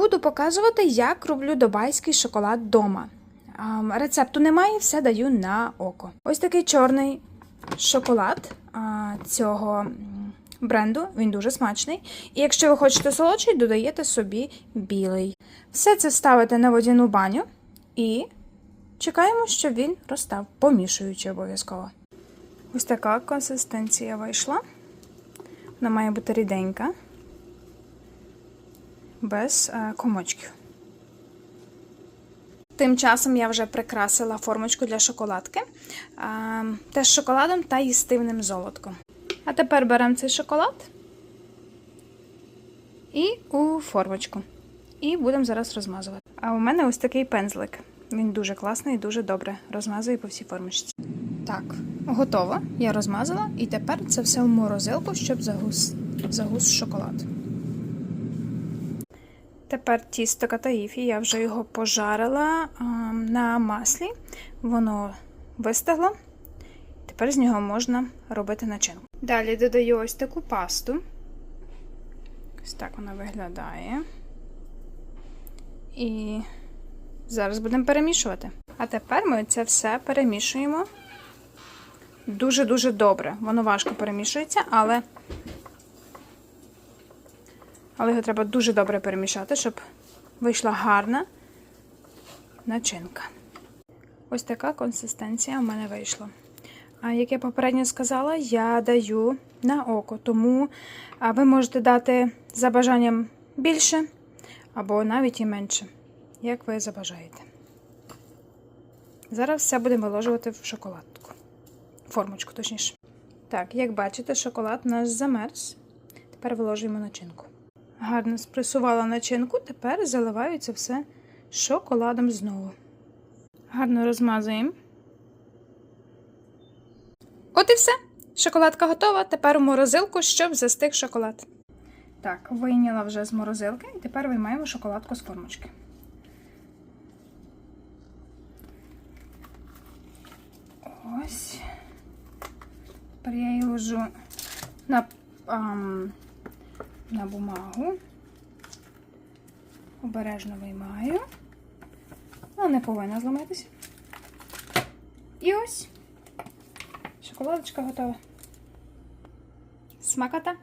буду показувати, як роблю дубайський шоколад вдома. Рецепту немає, все даю на око. Ось такий чорний шоколад цього бренду. Він дуже смачний. І якщо ви хочете солодший, додаєте собі білий. Все це ставите на водяну баню і чекаємо, щоб він розстав, помішуючи обов'язково. Ось така консистенція вийшла. Вона має бути ріденька, без е, комочків. Тим часом я вже прикрасила формочку для шоколадки. е, Теж шоколадом та їстивним золотком. А тепер беремо цей шоколад і у формочку. І будемо зараз розмазувати. А у мене ось такий пензлик. Він дуже класний і дуже добре розмазує по всій формочці. Так, готово. Я розмазала, і тепер це все в морозилку, щоб загус, загус шоколад. Тепер тісто катаїфі, я вже його пожарила на маслі. Воно вистигло. Тепер з нього можна робити начинку. Далі додаю ось таку пасту. Ось так вона виглядає. І зараз будемо перемішувати. А тепер ми це все перемішуємо дуже-дуже добре. Воно важко перемішується, але але його треба дуже добре перемішати, щоб вийшла гарна начинка. Ось така консистенція у мене вийшла. А як я попередньо сказала, я даю на око, тому ви можете дати за бажанням більше або навіть і менше, як ви забажаєте. Зараз все будемо виложувати в шоколадку. Формочку, точніше. Так, як бачите, шоколад наш замерз. Тепер виложуємо начинку. Гарно спресувала начинку, тепер заливаю це все шоколадом знову. Гарно розмазуємо. От і все. Шоколадка готова. Тепер у морозилку, щоб застиг шоколад. Так, вийняла вже з морозилки і тепер виймаємо шоколадку з формочки. Ось. Тепер я її ложу на, ам, на бумагу. Обережно виймаю. Вона не повинна зламатися. І ось. Шоколадочка готова. Смакота.